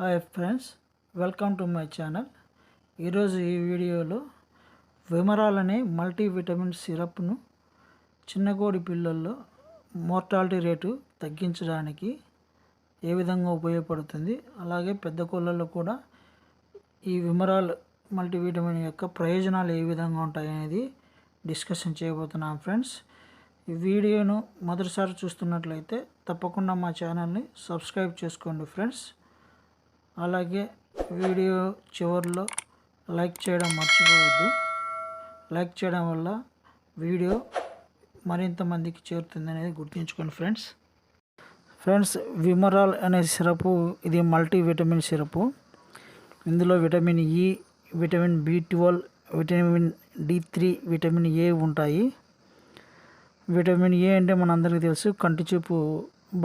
Hi friends welcome to my channel. ఈరోజు ఈ వీడియోలో విమరాల్ అనే మల్టీవిటమిన్ సిరప్ను చిన్న కోడి పిల్లల్లో మోర్టాలిటీ రేటు తగ్గించడానికి ఏ విధంగా ఉపయోగపడుతుంది అలాగే పెద్ద కోళ్ళల్లో కూడా ఈ విమరాల్ మల్టీవిటమిన్ యొక్క ప్రయోజనాలు ఏ విధంగా ఉంటాయి అనేది డిస్కషన్ చేయబోతున్నాం ఫ్రెండ్స్. ఈ వీడియోను మొదటిసారి చూస్తున్నట్లయితే తప్పకుండా మా ఛానల్ని సబ్స్క్రైబ్ చేసుకోండి ఫ్రెండ్స్. అలాగే వీడియో చివరిలో లైక్ చేయడం మర్చిపోవద్దు. లైక్ చేయడం వల్ల వీడియో మరింత మందికి చేరుతుంది అనేది గుర్తుంచుకోండి ఫ్రెండ్స్. ఫ్రెండ్స్ విమరాల్ అనే సిరపు ఇది మల్టీ విటమిన్ సిరపు. ఇందులో vitamin E vitamin B twelve vitamin D three vitamin A ఉంటాయి. విటమిన్ ఏ అంటే మనందరికీ తెలుసు కంటి చూపు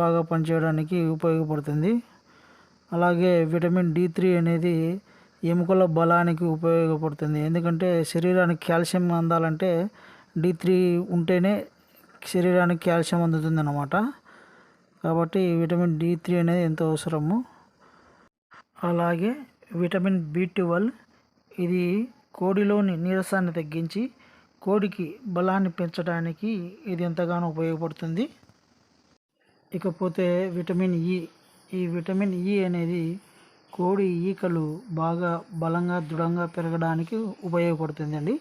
బాగా పనిచేయడానికి ఉపయోగపడుతుంది. అలాగే విటమిన్ డి త్రీ అనేది ఎముకల బలానికి ఉపయోగపడుతుంది. ఎందుకంటే శరీరానికి కాల్షియం అందాలంటే డి త్రీ ఉంటేనే శరీరానికి కాల్షియం అందుతుంది అన్నమాట కాబట్టి విటమిన్ డి త్రీ అనేది ఎంతో అవసరము. అలాగే విటమిన్ బి ట్వెల్వ్ ఇది కోడిలోని నీరసాన్ని తగ్గించి కోడికి బలాన్ని పెంచడానికి ఇది ఎంతగానో ఉపయోగపడుతుంది. ఇకపోతే విటమిన్ ఇ ఈ విటమిన్ ఇ అనేది కోడి ఈకలు బాగా బలంగా దృఢంగా పెరగడానికి ఉపయోగపడుతుందండి.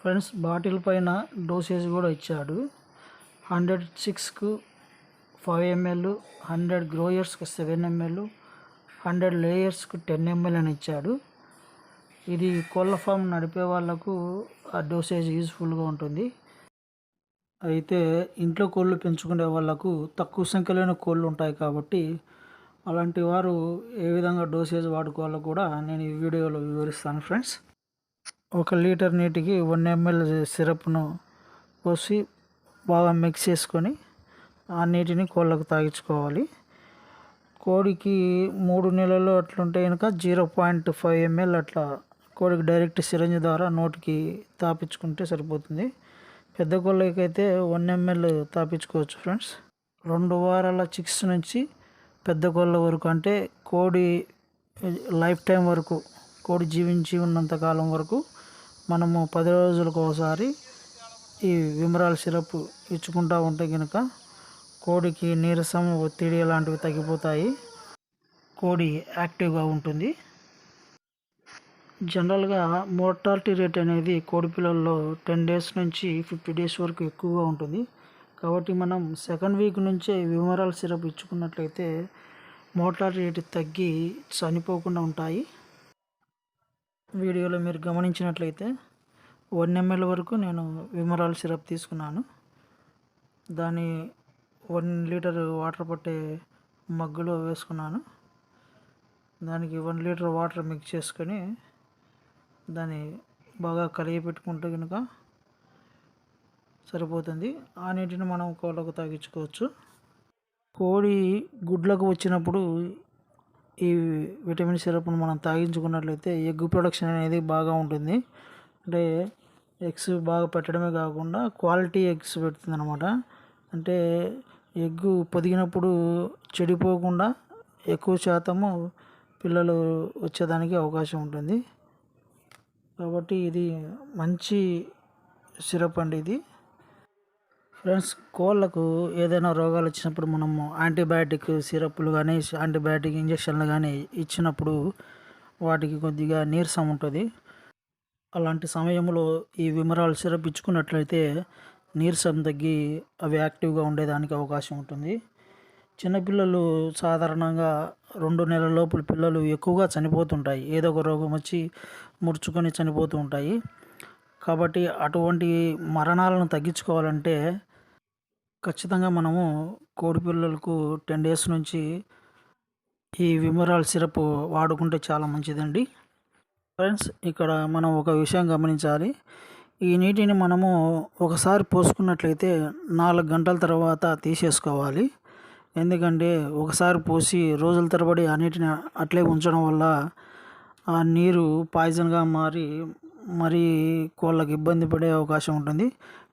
ఫ్రెండ్స్ బాటిల్ పైన డోసేజ్ కూడా ఇచ్చాడు. హండ్రెడ్ సిక్స్కు ఫైవ్ ఎంఎల్ హండ్రెడ్ గ్రోయర్స్కు సెవెన్ ఎంఎల్ హండ్రెడ్ లేయర్స్కు టెన్ ఎంఎల్ అని ఇచ్చాడు. ఇది కోళ్ళ ఫామ్ నడిపే వాళ్ళకు ఆ డోసేజ్ యూజ్ఫుల్గా ఉంటుంది. అయితే ఇంట్లో కోళ్ళు పెంచుకునే వాళ్ళకు తక్కువ సంఖ్యలోనే కోళ్ళు ఉంటాయి కాబట్టి అలాంటి వారు ఏ విధంగా డోసేజ్ వాడుకోవాలో కూడా నేను ఈ వీడియోలో వివరిస్తాను ఫ్రెండ్స్. ఒక లీటర్ నీటికి వన్ ఎంఎల్ సిరప్ను పోసి బాగా మిక్స్ చేసుకొని ఆ నీటిని కోళ్ళకు తాగించుకోవాలి. కోడికి మూడు నెలలు అట్లుంటే కనుక జీరో పాయింట్ ఫైవ్ ఎంఎల్ అట్లా కోడికి డైరెక్ట్ సిరంజ్ ద్వారా నోటికి తాపించుకుంటే సరిపోతుంది. పెద్ద కోళ్ళకి అయితే వన్ ఎంఎల్ తాపించుకోవచ్చు ఫ్రెండ్స్. రెండు వారాల చిక్స్ నుంచి పెద్ద కోళ్ళ వరకు అంటే కోడి లైఫ్ టైం వరకు కోడి జీవించి ఉన్నంత కాలం వరకు మనము పది రోజులకు ఒకసారి ఈ విమరాల సిరప్ ఇచ్చుకుంటూ ఉంటే కనుక కోడికి నీరసం ఒత్తిడి లాంటివి తగ్గిపోతాయి. కోడి యాక్టివ్గా ఉంటుంది. జనరల్గా మోర్టాలిటీ రేట్ అనేది కోడిపిల్లల్లో టెన్ డేస్ నుంచి ఫిఫ్టీ డేస్ వరకు ఎక్కువగా ఉంటుంది. కాబట్టి మనం సెకండ్ వీక్ నుంచే విమరాల సిరప్ ఇచ్చుకున్నట్లయితే మోర్టాలిటీ రేట్ తగ్గి చనిపోకుండా ఉంటాయి. వీడియోలో మీరు గమనించినట్లయితే వన్ ఎంఎల్ వరకు నేను విమరాల సిరప్ తీసుకున్నాను. దాన్ని వన్ లీటర్ వాటర్ పట్టే మగ్గులో వేసుకున్నాను. దానికి వన్ లీటర్ వాటర్ మిక్స్ చేసుకొని దాన్ని బాగా కలిగి పెట్టుకుంటే కనుక సరిపోతుంది. ఆ నీటిని మనం కోళ్ళకు తాగించుకోవచ్చు. కోడి గుడ్లకు వచ్చినప్పుడు ఈ విటమిన్ సిరప్ను మనం తాగించుకున్నట్లయితే ఎగ్ ప్రొడక్షన్ అనేది బాగా ఉంటుంది. అంటే ఎగ్స్ బాగా పెట్టడమే కాకుండా క్వాలిటీ ఎగ్స్ పెడుతుంది అనమాట అంటే ఎగ్గు పొదిగినప్పుడు చెడిపోకుండా ఎక్కువ శాతము పిల్లలు వచ్చేదానికి అవకాశం ఉంటుంది. కాబట్టి ఇది మంచి సిరప్ అండి ఇది. ఫ్రెండ్స్ కోళ్ళకు ఏదైనా రోగాలు వచ్చినప్పుడు మనము యాంటీబయాటిక్ సిరప్లు కానీ యాంటీబయాటిక్ ఇంజక్షన్లు కానీ ఇచ్చినప్పుడు వాటికి కొద్దిగా నీరసం ఉంటుంది. అలాంటి సమయంలో ఈ విమరాల్ సిరప్ ఇచ్చుకున్నట్లయితే నీరసం తగ్గి అవి యాక్టివ్గా ఉండేదానికి అవకాశం ఉంటుంది. చిన్నపిల్లలు సాధారణంగా రెండు నెలల లోపల పిల్లలు ఎక్కువగా చనిపోతుంటాయి. ఏదో ఒక రోగం వచ్చి ముడుచుకొని చనిపోతూ ఉంటాయి. కాబట్టి అటువంటి మరణాలను తగ్గించుకోవాలంటే ఖచ్చితంగా మనము కోడి పిల్లలకు టెన్ డేస్ నుంచి ఈ విమరాల్ సిరప్ వాడుకుంటే చాలా మంచిదండి. ఫ్రెండ్స్ ఇక్కడ మనం ఒక విషయం గమనించాలి. ఈ నీటిని మనము ఒకసారి పోసుకున్నట్లయితే నాలుగు గంటల తర్వాత తీసేసుకోవాలి. ఎందుకంటే ఒకసారి పోసి రోజుల తరబడి ఆ నీటిని అట్లే ఉంచడం వల్ల ఆ నీరు పాయిజన్గా మారి మరి కోళ్ళకి ఇబ్బంది పడే అవకాశం ఉంటుంది.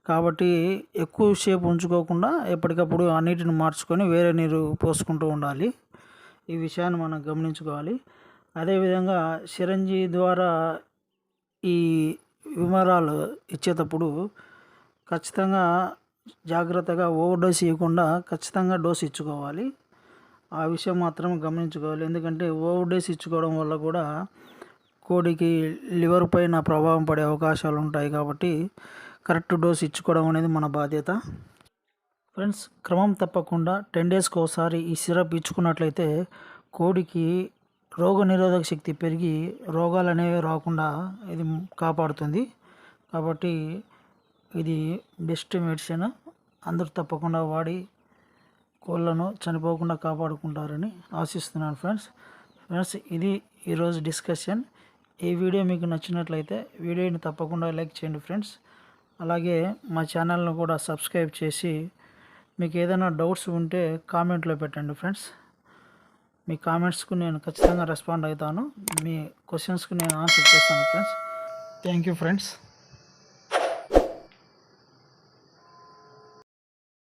కాబట్టి ఎక్కువసేపు ఉంచుకోకుండా ఎప్పటికప్పుడు ఆ నీటిని మార్చుకొని వేరే నీరు పోసుకుంటూ ఉండాలి. ఈ విషయాన్ని మనం గమనించుకోవాలి. అదేవిధంగా సిరంజి ద్వారా ఈ వివరాలు ఇచ్చేటప్పుడు ఖచ్చితంగా జాగ్రత్తగా ఓవర్ డోస్ ఇవ్వకుండా ఖచ్చితంగా డోస్ ఇచ్చుకోవాలి. ఆ విషయం మాత్రం గమనించుకోవాలి. ఎందుకంటే ఓవర్ డోస్ ఇచ్చుకోవడం వల్ల కూడా కోడికి లివర్ పైన ప్రభావం పడే అవకాశాలు ఉంటాయి కాబట్టి కరెక్ట్ డోస్ ఇచ్చుకోవడం అనేది మన బాధ్యత. ఫ్రెండ్స్ క్రమం తప్పకుండా టెన్ డేస్కి ఒకసారి ఈ సిరప్ ఇచ్చుకున్నట్లయితే కోడికి రోగ నిరోధక శక్తి పెరిగి రోగాలు అనేవి రాకుండా ఇది కాపాడుతుంది. కాబట్టి ఇది బెస్ట్ మెడిసిన్. అందరూ తప్పకుండా వాడి కోళ్ళను చనిపోకుండా కాపాడుకుంటారని ఆశిస్తున్నాను ఫ్రెండ్స్. ఫ్రెండ్స్ ఇది ఈరోజు డిస్కషన్. ఈ వీడియో మీకు నచ్చినట్లయితే వీడియోని తప్పకుండా లైక్ చేయండి ఫ్రెండ్స్. అలాగే మా ఛానల్ను కూడా సబ్స్క్రైబ్ చేసి మీకు ఏదైనా డౌట్స్ ఉంటే కామెంట్లో పెట్టండి ఫ్రెండ్స్. మీ కామెంట్స్కు నేను ఖచ్చితంగా రెస్పాండ్ అవుతాను. మీ క్వశ్చన్స్కు నేను ఆన్సర్ చేస్తాను ఫ్రెండ్స్. Thank you friends.